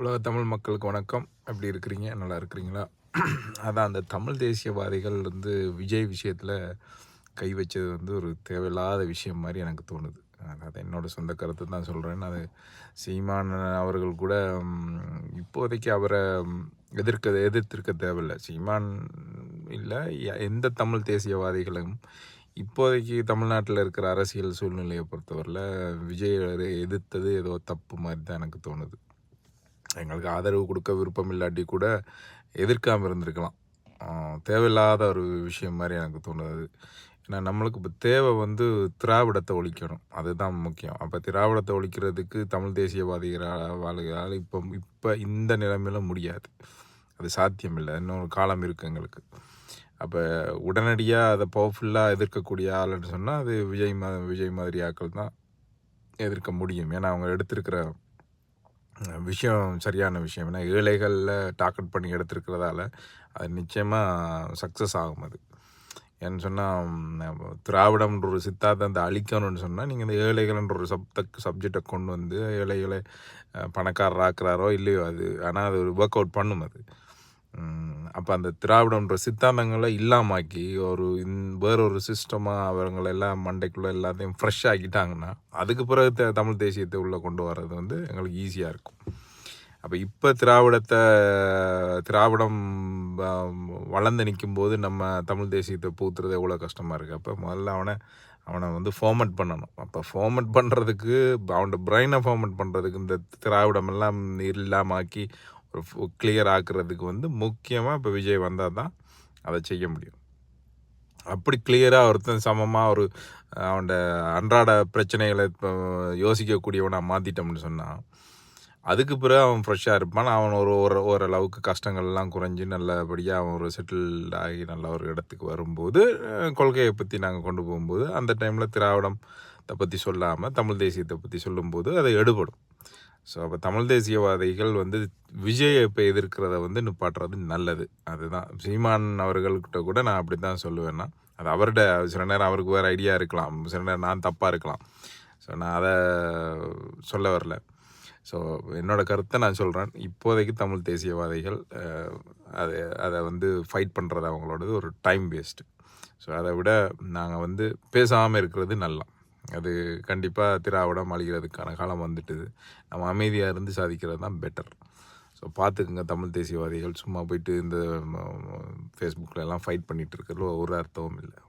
உலக தமிழ் மக்களுக்கு வணக்கம். எப்படி இருக்கிறீங்க? நல்லா இருக்கிறீங்களா? அதான் அந்த தமிழ் தேசியவாதிகள் வந்து விஜய் விஷயத்தில் கை வச்சது வந்து ஒரு தேவையில்லாத விஷயம் மாதிரி எனக்கு தோணுது. அது என்னோட சொந்த கருத்து தான் சொல்கிறேன் அது சீமான் அவர்கள் கூட இப்போதைக்கு அவரை எதிர்க்க எதிர்த்திருக்க தேவையில்லை. சீமான் இல்லை எந்த தமிழ் தேசியவாதிகளும் இப்போதைக்கு தமிழ்நாட்டில் இருக்கிற அரசியல் சூழ்நிலையை பொறுத்தவரையில் விஜய் எதிர்த்தது ஏதோ தப்பு மாதிரி தான் எனக்கு தோணுது. எங்களுக்கு ஆதரவு கொடுக்க விருப்பம் இல்லாட்டி கூட எதிர்க்காமல் இருந்திருக்கலாம். தேவையில்லாத ஒரு விஷயம் மாதிரி எனக்கு தோணுது. ஏன்னா நம்மளுக்கு இப்போ தேவை வந்து திராவிடத்தை ஒழிக்கணும். அதுதான் முக்கியம். அப்போ திராவிடத்தை ஒழிக்கிறதுக்கு தமிழ் தேசியவாதிகளால் வாழ்கிறால் இப்போ இப்போ இந்த நிலைமையில முடியாது. அது சாத்தியமில்லை. இன்னொரு காலம் இருக்குது எங்களுக்கு. அப்போ உடனடியாக அதை பவர்ஃபுல்லாக எதிர்க்கக்கூடிய ஆளுன்னு சொன்னால் அது விஜய் மா விஜய் மாதிரி ஆக்கள் தான் எதிர்க்க முடியும். ஏன்னா அவங்க எடுத்திருக்கிற விஷயம் சரியான விஷயம். ஏன்னா ஏழைகளில் டார்கெட் பண்ணி எடுத்திருக்கிறதால அது நிச்சயமாக சக்ஸஸ் ஆகும் அது. ஏன்னு சொன்னால் திராவிடம்ன்ற ஒரு சித்தாந்தத்தை அழிக்கணும்னு சொன்னால் நீங்கள் இந்த ஏழைகள்ன்ற ஒரு சப்த சப்ஜெக்டை கொண்டு வந்து ஏழைகளை பணக்காரராக்குறாரோ இல்லையோ அது. ஆனால் அது ஒரு ஒர்க் அவுட் பண்ணும் அது. அப்போ அந்த திராவிடன்ற சித்தாந்தங்களை இல்லாமாக்கி ஒரு இன் வேறொரு சிஸ்டமாக அவங்களை எல்லாம் மண்டைக்குள்ளே எல்லாத்தையும் ஃப்ரெஷ் ஆக்கிட்டாங்கன்னா அதுக்கு பிறகு த- தமிழ் தேசியத்தை உள்ளே கொண்டு வர்றது வந்து எங்களுக்கு ஈஸியாக இருக்கும். அப்போ இப்போ திராவிடத்தை திராவிடம் வளர்ந்து நிற்கும் போது நம்ம தமிழ் தேசியத்தை பூத்துறது எவ்வளோ கஷ்டமாக இருக்குது அப்போ முதல்ல அவனை அவனை வந்து ஃபார்மட் பண்ணணும். அப்போ ஃபார்மட் பண்ணுறதுக்கு அவனோட பிரெயினை ஃபார்மட் பண்ணுறதுக்கு இந்த திராவிடம் எல்லாம் இல்லாமாக்கி கிளியர் ஆக்குறதுக்கு வந்து முக்கியமாக இப்போ விஜய் வந்தால் தான் அதை செய்ய முடியும். அப்படி கிளியராக ஒருத்தன் சமமாக ஒரு அவனோட அன்றாட பிரச்சனைகளை இப்போ யோசிக்கக்கூடியவனாக மாற்றிட்டோம்னு சொன்னால் அதுக்கு பிறகு அவன் ஃப்ரெஷ்ஷாக இருப்பான். அவன் ஒரு ஒரு ஓரளவுக்கு கஷ்டங்கள்லாம் குறைஞ்சி நல்லபடியாக அவன் ஒரு செட்டில் ஆகி நல்ல ஒரு இடத்துக்கு வரும்போது கொள்கையை பற்றி நாங்கள் கொண்டு போகும்போது அந்த டைமில் திராவிடத்தை பற்றி சொல்லாமல் தமிழ் தேசியத்தை பற்றி சொல்லும்போது அதை எடுபடும். ஸோ அப்போ தமிழ் தேசியவாதிகள் வந்து விஜயை இப்போ எதிர்க்கிறத வந்து நிப்பாட்டுறது நல்லது. அதுதான். சீமான் அவர்கள்கிட்ட கூட நான் அப்படி தான் சொல்லுவேன்னா அது அவர்கிட்ட சில நேரம் அவருக்கு வேறு ஐடியா இருக்கலாம். சில நேரம் நான் தப்பாக இருக்கலாம். ஸோ நான் அதை சொல்ல வரல. ஸோ என்னோட கருத்தை நான் சொல்கிறேன் இப்போதைக்கு தமிழ் தேசியவாதிகள் அதை அதை வந்து ஃபைட் பண்ணுறது அவங்களோடது ஒரு டைம் வேஸ்ட்டு ஸோ அதை விட நாங்கள் வந்து பேசாமல் இருக்கிறது நல்லா. அது கண்டிப்பாக திராவிடம் அழிகிறதுக்கான காலம் வந்துட்டுது. நம்ம அமைதியாக இருந்து சாதிக்கிறது தான் பெட்டர் ஸோ பார்த்துக்குங்க தமிழ் தேசியவாதிகள். சும்மா போயிட்டு இந்த ஃபேஸ்புக்கில் எல்லாம் ஃபைட் பண்ணிகிட்டு இருக்கிறதுல ஒரு அர்த்தமும் இல்லை.